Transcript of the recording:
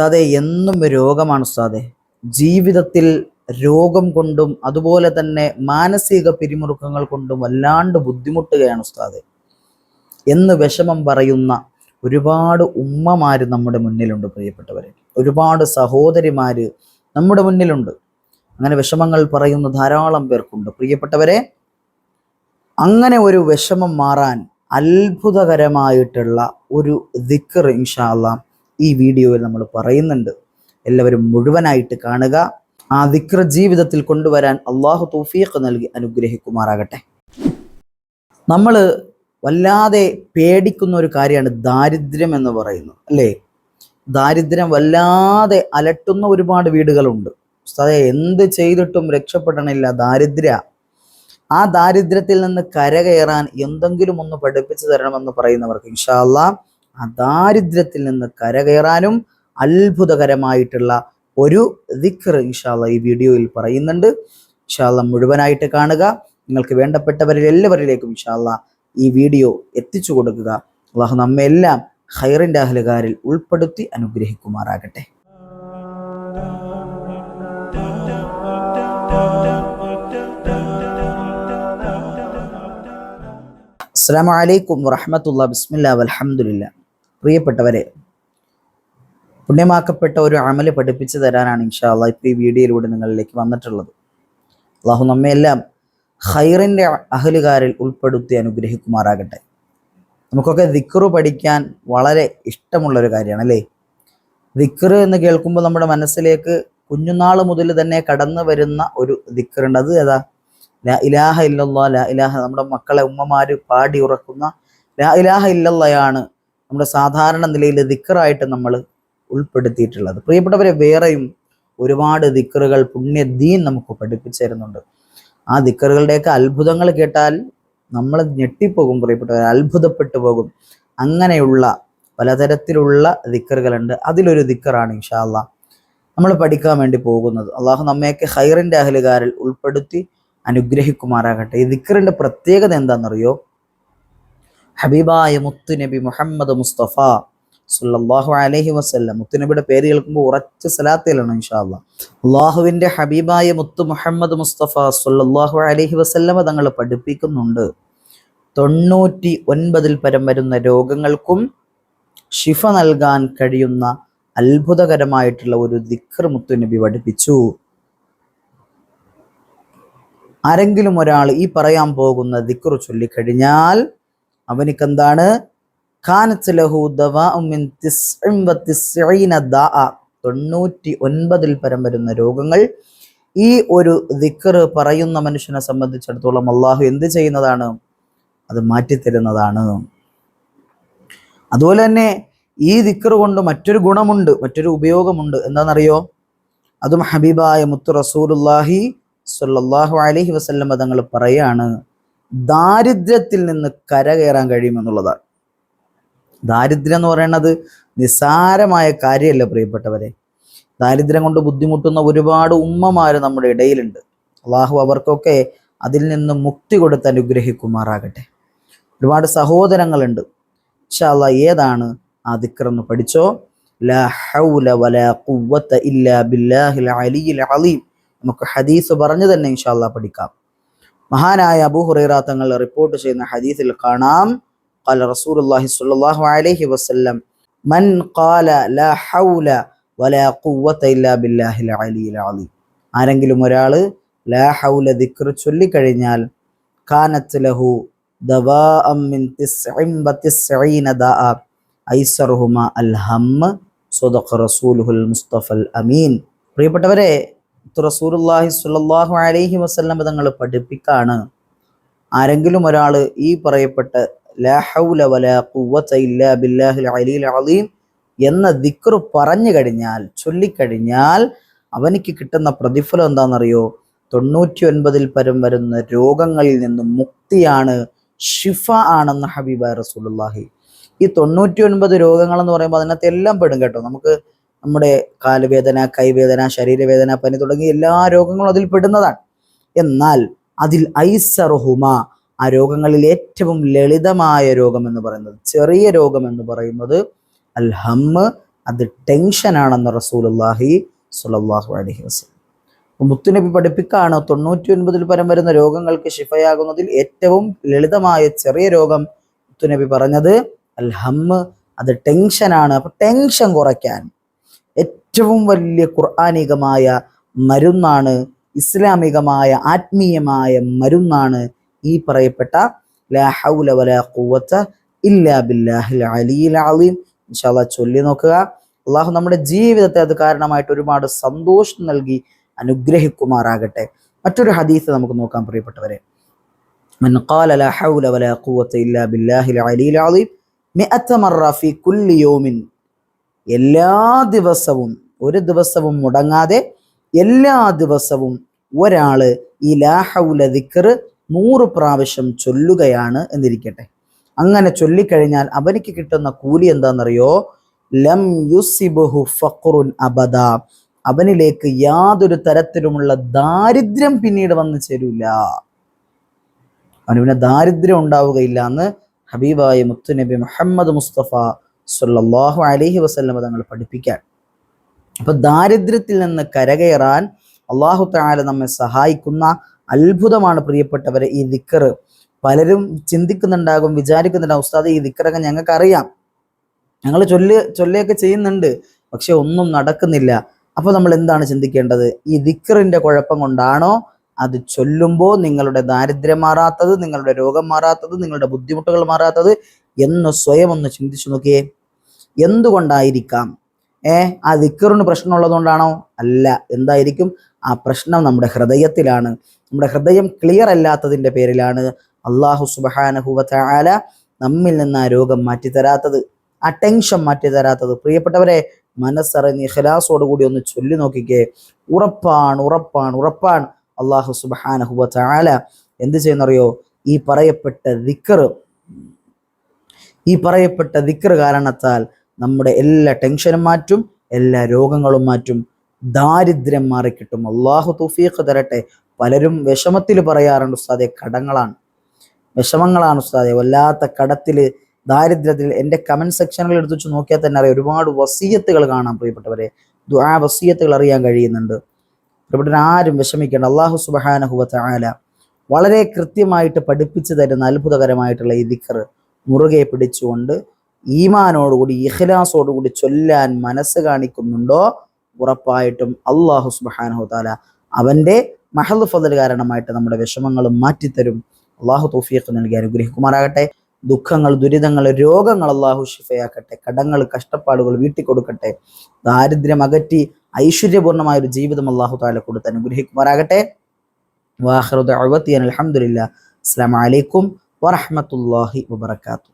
ഉസ്താദെ എന്നും രോഗമാണ് ഉസ്താദെ. ജീവിതത്തിൽ രോഗം കൊണ്ടും അതുപോലെ തന്നെ മാനസിക പിരിമുറുക്കങ്ങൾ കൊണ്ടും വല്ലാണ്ട് ബുദ്ധിമുട്ടുകയാണ് ഉസ്താദെ. എന്ന് വിഷമം പറയുന്ന ഒരുപാട് ഉമ്മമാര് നമ്മുടെ മുന്നിലുണ്ട് പ്രിയപ്പെട്ടവരെ. ഒരുപാട് സഹോദരിമാര് നമ്മുടെ മുന്നിലുണ്ട്. അങ്ങനെ വിഷമങ്ങൾ പറയുന്ന ധാരാളം പേർക്കുണ്ട്. പ്രിയപ്പെട്ടവരെ അങ്ങനെ ഒരു വിഷമം മാറാൻ അത്ഭുതകരമായിട്ടുള്ള ഒരു ദിക്കർ ഇൻഷാല്ല ഈ വീഡിയോയിൽ നമ്മൾ പറയുന്നുണ്ട്. എല്ലാവരും മുഴുവനായിട്ട് കാണുക. ആ ദിക്ര ജീവിതത്തിൽ കൊണ്ടുവരാൻ അള്ളാഹു തൗഫീഖ് നൽകി അനുഗ്രഹിക്കുമാറാകട്ടെ. നമ്മൾ വല്ലാതെ പേടിക്കുന്ന ഒരു കാര്യമാണ് ദാരിദ്ര്യം എന്ന് പറയുന്നത് അല്ലേ? ദാരിദ്ര്യം വല്ലാതെ അലട്ടുന്ന ഒരുപാട് വീടുകളുണ്ട്. ഉസ്താദേ എന്ത് ചെയ്തിട്ടും രക്ഷപ്പെടണില്ല ദാരിദ്ര്യ. ആ ദാരിദ്ര്യത്തിൽ നിന്ന് കരകയറാൻ എന്തെങ്കിലും ഒന്ന് പഠിപ്പിച്ചു തരണമെന്ന് പറയുന്നവർക്ക് ഇൻഷാല്ല ആ ദാരിദ്ര്യത്തിൽ നിന്ന് കരകയറാനും അത്ഭുതകരമായിട്ടുള്ള ഒരു ദിക്ർ ഇൻഷാല്ല ഈ വീഡിയോയിൽ പറയുന്നുണ്ട്. ഇൻഷാല്ല മുഴുവനായിട്ട് കാണുക. നിങ്ങൾക്ക് വേണ്ടപ്പെട്ടവരിൽ എല്ലാവരിലേക്കും ഇൻഷാല്ല ഈ വീഡിയോ എത്തിച്ചു കൊടുക്കുക. അള്ളാഹു നമ്മെല്ലാം ഹൈറിന്റെ അഹലുകാരിൽ ഉൾപ്പെടുത്തി അനുഗ്രഹിക്കുമാറാകട്ടെ. അസ്സാം വലൈക്കും വറഹമത്തുള്ള ബിസ്മില്ല വലഹമുല്ല പ്രിയപ്പെട്ടവരെ പുണ്യമാക്കപ്പെട്ട ഒരു അമൽ പഠിപ്പിച്ചു തരാനാണ് ഇൻഷാല്ല ഇപ്പോൾ ഈ വീഡിയോയിലൂടെ നിങ്ങളിലേക്ക് വന്നിട്ടുള്ളത്. അള്ളാഹു നമ്മയെല്ലാം ഹൈറിന്റെ അഹലുകാരിൽ ഉൾപ്പെടുത്തി അനുഗ്രഹിക്കുമാറാകട്ടെ. നമുക്കൊക്കെ ദിക്റു പഠിക്കാൻ വളരെ ഇഷ്ടമുള്ള ഒരു കാര്യമാണ് അല്ലേ? ദിക്റ് എന്ന് കേൾക്കുമ്പോൾ നമ്മുടെ മനസ്സിലേക്ക് കുഞ്ഞുനാൾ മുതൽ തന്നെ കടന്നു വരുന്ന ഒരു ദിക്റുണ്ട്. അത് ഏതാ? ലാ ഇലാഹ ഇല്ലല്ലാ ലാ ഇലാഹ നമ്മുടെ മക്കളെ ഉമ്മമാര് പാടി ഉറക്കുന്ന ലാ ഇലാഹ ഇല്ലല്ലയാണ് നമ്മുടെ സാധാരണ നിലയിൽ ദിക്കറായിട്ട് നമ്മൾ ഉൾപ്പെടുത്തിയിട്ടുള്ളത്. പ്രിയപ്പെട്ടവരെ വേറെയും ഒരുപാട് ദിക്റുകൾ പുണ്യദീൻ നമുക്ക് പഠിപ്പിച്ചു തരുന്നുണ്ട്. ആ ദിക്കറുകളുടെയൊക്കെ അത്ഭുതങ്ങൾ കേട്ടാൽ നമ്മൾ ഞെട്ടിപ്പോകും പ്രിയപ്പെട്ടവർ അത്ഭുതപ്പെട്ടു പോകും. അങ്ങനെയുള്ള പലതരത്തിലുള്ള ദിക്കറുകളുണ്ട്. അതിലൊരു ദിക്കറാണ് ഇൻഷാല്ല നമ്മൾ പഠിക്കാൻ വേണ്ടി പോകുന്നത്. അള്ളാഹു നമ്മയൊക്കെ ഹൈറിന്റെ അഹലുകാരിൽ ഉൾപ്പെടുത്തി അനുഗ്രഹിക്കുമാറാകട്ടെ. ഈ ദിക്കറിന്റെ പ്രത്യേകത എന്താണെന്നറിയോ? ഹബീബായ മുത്തു നബി മുഹമ്മദ് മുസ്തഫ സുല്ലാഹു അലൈഹി വസല്ലം. മുത്തുനബിയുടെ പേര് കേൾക്കുമ്പോൾ ഉറച്ച സലാത്തിലാണ് ഇൻഷാല്ല അള്ളാഹുവിന്റെ ഹബീബായ മുത്തു മുഹമ്മദ് മുസ്തഫ സുല്ലാഹു അലൈഹി വസല്ലമ തങ്ങൾ പഠിപ്പിക്കുന്നുണ്ട്. തൊണ്ണൂറ്റി ഒൻപതിൽ പരം വരുന്ന രോഗങ്ങൾക്കും ഷിഫ നൽകാൻ കഴിയുന്ന അത്ഭുതകരമായിട്ടുള്ള ഒരു ദിക്ർ മുത്തുനബി പഠിപ്പിച്ചു. ആരെങ്കിലും ഒരാൾ ഈ പറയാൻ പോകുന്ന ദിക്ർ ചൊല്ലിക്കഴിഞ്ഞാൽ അവനിക്ക് എന്താണ് തൊണ്ണൂറ്റി ഒൻപതിൽ പരം വരുന്ന രോഗങ്ങൾ. ഈ ഒരു ദിക്കർ പറയുന്ന മനുഷ്യനെ സംബന്ധിച്ചിടത്തോളം അള്ളാഹു എന്ത് ചെയ്യുന്നതാണ്? അത് മാറ്റിത്തരുന്നതാണ്. അതുപോലെ തന്നെ ഈ ദിക്കർ കൊണ്ട് മറ്റൊരു ഗുണമുണ്ട് മറ്റൊരു ഉപയോഗമുണ്ട്. എന്താണെന്നറിയോ? അതും ഹബീബായ മുത്തു റസൂലുല്ലാഹി സ്വല്ലല്ലാഹു അലഹി വസല്ലം തങ്ങൾ പറയാണ്. ദാരിദ്ര്യത്തിൽ നിന്ന് കരകയറാൻ കഴിയുമെന്നുള്ളതാണ്. ദാരിദ്ര്യം എന്ന് പറയുന്നത് നിസ്സാരമായ കാര്യമല്ല പ്രിയപ്പെട്ടവരെ. ദാരിദ്ര്യം കൊണ്ട് ബുദ്ധിമുട്ടുന്ന ഒരുപാട് ഉമ്മമാർ നമ്മുടെ ഇടയിലുണ്ട്. അള്ളാഹു അവർക്കൊക്കെ അതിൽ നിന്ന് മുക്തി കൊടുത്ത് അനുഗ്രഹിക്കുമാറാകട്ടെ. ഒരുപാട് സഹോദരങ്ങളുണ്ട്. ഇൻഷാല്ല ഏതാണ് ആ ദിക്റെന്ന് പഠിച്ചോ? നമുക്ക് ഹദീസ് പറഞ്ഞു തന്നെ ഇൻഷാല്ല പഠിക്കാം. മഹാനായ അബുഹുറൈറ തങ്ങൾ റിപ്പോർട്ട് ചെയ്യുന്ന ഹദീസിൽ കാണാം. قال റസൂലുള്ളാഹി സ്വല്ലല്ലാഹു അലൈഹി വസല്ലം മൻ ഖാല ലാ ഹൗല വലാ ഖുവത ഇല്ലാ قوة അലീൽ അലീ. ആരെങ്കിലും ഒരാൾ ലാ ഹൗല ദിക്ർ ചൊല്ലി കഴിഞ്ഞാൽ കാനത്ത് ലഹു ദവാ മിൻ തിസ്ഇം വ തിസ്ഇന ദാ ഐസറുഹുമ അൽഹം സദഖ റസൂലുൽ മുസ്തഫൽ അമീൻ. പ്രിയപ്പെട്ടവരെ റസൂലുള്ളാഹി സുല്ലാഹു അലൈഹി വസ്ലം തങ്ങൾ പഠിപ്പിക്കാണ്. ആരെങ്കിലും ഒരാൾ ഈ പറയപ്പെട്ട എന്ന ദിക്ർ പറഞ്ഞു കഴിഞ്ഞാൽ ചൊല്ലിക്കഴിഞ്ഞാൽ അവനിക്ക് കിട്ടുന്ന പ്രതിഫലം എന്താണെന്നറിയോ? തൊണ്ണൂറ്റി ഒൻപതിൽ പരം വരുന്ന രോഗങ്ങളിൽ നിന്നും മുക്തിയാണ് ഷിഫ ആണെന്ന് ഹബീബ റസൂലുള്ളാഹി. ഈ തൊണ്ണൂറ്റി ഒൻപത് രോഗങ്ങൾ എന്ന് പറയുമ്പോൾ അതിനകത്ത് എല്ലാം പെടും കേട്ടോ. നമുക്ക് നമ്മുടെ കാലുവേദന കൈവേദന ശരീരവേദന പനി തുടങ്ങി എല്ലാ രോഗങ്ങളും അതിൽ പെടുന്നതാണ്. എന്നാൽ അതിൽ ഐസർഹുമ ആ രോഗങ്ങളിൽ ഏറ്റവും ലളിതമായ രോഗം എന്ന് പറയുന്നത് ചെറിയ രോഗം എന്ന് പറയുന്നത് അൽ ഹമ്മ് അത് ടെൻഷനാണെന്ന് റസൂലുള്ളാഹി സ്വല്ലല്ലാഹു അലൈഹി വസ്ലം മുത്തുനബി പഠിപ്പിക്കാണ് തൊണ്ണൂറ്റി ഒൻപതിൽ പരം വരുന്ന രോഗങ്ങൾക്ക് ശിഫയാകുന്നതിൽ ഏറ്റവും ലളിതമായ ചെറിയ രോഗം മുത്തുനബി പറഞ്ഞത് അൽ ഹമ്മ് അത് ടെൻഷനാണ് അപ്പൊ ടെൻഷൻ കുറയ്ക്കാൻ ഏറ്റവും വലിയ ഖുർആാനികമായ മരുന്നാണ് ഇസ്ലാമികമായ ആത്മീയമായ മരുന്നാണ് ഈ പറയപ്പെട്ട ലാ ഹൗല വലാ ഇല്ലാ ബില്ലാഹിൽ ചൊല്ലി നോക്കുക. അള്ളാഹു നമ്മുടെ ജീവിതത്തെ അത് കാരണമായിട്ട് ഒരുപാട് സന്തോഷം നൽകി അനുഗ്രഹിക്കുമാറാകട്ടെ. മറ്റൊരു ഹദീസ് നമുക്ക് നോക്കാം പ്രിയപ്പെട്ടവരെ. എല്ലാ ദിവസവും ഒരു ദിവസവും മുടങ്ങാതെ എല്ലാ ദിവസവും ഒരാൾ ഈ ലാഹൗല ദിക്കർ നൂറ് പ്രാവശ്യം ചൊല്ലുകയാണ് എന്നിരിക്കട്ടെ. അങ്ങനെ ചൊല്ലിക്കഴിഞ്ഞാൽ അവനിക്ക് കിട്ടുന്ന കൂലി എന്താണെന്നറിയോ? ലം യുസിബുഹു ഫഖറുൻ അബദ. അവനിലേക്ക് യാതൊരു തരത്തിലുമുള്ള ദാരിദ്ര്യം പിന്നീട് വന്നു ചേരൂല. അവന് പിന്നെ ദാരിദ്ര്യം ഉണ്ടാവുകയില്ല എന്ന് ഹബീബായ മുത്തുനബി മുഹമ്മദ് മുസ്തഫ സല്ലല്ലാഹു അലഹി വസ്ലമ തങ്ങൾ പഠിപ്പിക്കാൻ. അപ്പൊ ദാരിദ്ര്യത്തിൽ നിന്ന് കരകയറാൻ അള്ളാഹു താല നമ്മെ സഹായിക്കുന്ന അത്ഭുതമാണ് പ്രിയപ്പെട്ടവരെ ഈ ദിക്കർ പലരും ചിന്തിക്കുന്നുണ്ടാകും വിചാരിക്കുന്നുണ്ടാകും ഉസ്താദ് ഈ ദിക്കറൊക്കെ ഞങ്ങൾക്ക് അറിയാം ഞങ്ങൾ ചൊല്ല് ചൊല്ലുകയൊക്കെ ചെയ്യുന്നുണ്ട്. പക്ഷെ ഒന്നും നടക്കുന്നില്ല. അപ്പോൾ നമ്മൾ എന്താണ് ചിന്തിക്കേണ്ടത്? ഈ ദിക്കറിന്റെ കുഴപ്പം കൊണ്ടാണോ അത് ചൊല്ലുമ്പോൾ നിങ്ങളുടെ ദാരിദ്ര്യം മാറാത്തത് നിങ്ങളുടെ രോഗം മാറാത്തത് നിങ്ങളുടെ ബുദ്ധിമുട്ടുകൾ മാറാത്തത് എന്ന് സ്വയം ഒന്ന് ചിന്തിച്ചു നോക്കിയേ. എന്തുകൊണ്ടായിരിക്കാം? ഏ ആ ദിക്കറിന് പ്രശ്നമുള്ളതുകൊണ്ടാണോ? അല്ല. എന്തായിരിക്കും? ആ പ്രശ്നം നമ്മുടെ ഹൃദയത്തിലാണ്. നമ്മുടെ ഹൃദയം ക്ലിയർ അല്ലാത്തതിന്റെ പേരിലാണ് അള്ളാഹു സുബാനഹുവല നമ്മിൽ നിന്ന് ആ രോഗം മാറ്റിത്തരാത്തത്. ആ ടെൻഷൻ മാറ്റിത്തരാത്തത്. പ്രിയപ്പെട്ടവരെ മനസ്സറിഞ്ഞ് ഇഖലാസോടുകൂടി ഒന്ന് ചൊല്ലി നോക്കിക്കേ. ഉറപ്പാണ് ഉറപ്പാണ് ഉറപ്പാണ് അള്ളാഹു സുബാനഹുവല എന്ത് ചെയ്യുന്നറിയോ? ഈ പറയപ്പെട്ട ദിക്കർ ഈ പറയപ്പെട്ട ദിക്കർ കാരണത്താൽ നമ്മുടെ എല്ലാ ടെൻഷനും മാറ്റും എല്ലാ രോഗങ്ങളും മാറ്റും. ദാരിദ്ര്യം മാറിക്കിട്ടും. അള്ളാഹു തൗഫീഖ് തരട്ടെ. പലരും വിഷമത്തിൽ പറയാറുണ്ട് ഉസ്താദെ കടങ്ങളാണ്. വിഷമങ്ങളാണ് ഉസ്താദെ. വല്ലാത്ത കടത്തിൽ ദാരിദ്ര്യത്തിൽ എന്റെ കമന്റ് സെക്ഷനുകൾ എടുത്തു വെച്ച് നോക്കിയാൽ തന്നെ അറിയാം ഒരുപാട് വസീയത്തുകൾ കാണാം പ്രിയപ്പെട്ടവരെ. ആ വസീയത്തുകൾ അറിയാൻ കഴിയുന്നുണ്ട്. പ്രിയപ്പെട്ടവർ ആരും വിഷമിക്കേണ്ട. അള്ളാഹു സുബഹാനഹുവ ആല വളരെ കൃത്യമായിട്ട് പഠിപ്പിച്ചു തരുന്ന അത്ഭുതകരമായിട്ടുള്ള ഈ ദിക്കർ മുറുകെ പിടിച്ചുകൊണ്ട് ഈമാനോടുകൂടി ഇഖ്ലാസോടുകൂടി ചൊല്ലാൻ മനസ്സ് കാണിക്കുന്നുണ്ടോ? ഉറപ്പായിട്ടും അള്ളാഹു സുബാനഹു താല അവന്റെ മഹൽ ഫതൽ കാരണമായിട്ട് നമ്മുടെ വിഷമങ്ങളും മാറ്റിത്തരും. അള്ളാഹു തൗഫീഖ് നൽകി അനുഗ്രഹിക്കുമാറാകട്ടെ. ദുഃഖങ്ങൾ ദുരിതങ്ങൾ രോഗങ്ങൾ അള്ളാഹു ഷിഫയാക്കട്ടെ കടങ്ങൾ കഷ്ടപ്പാടുകൾ വീട്ടിൽ കൊടുക്കട്ടെ ദാരിദ്ര്യം അകറ്റി ഐശ്വര്യപൂർണമായ ഒരു ജീവിതം അള്ളാഹു താല കൊടുത്ത് അനുഗ്രഹിക്കുമാറാകട്ടെ. വാഹറുദ് അലഹമുല്ല അസ്സാം വലൈക്കും വറഹമത്തല്ലാഹി വബർക്കാത്തു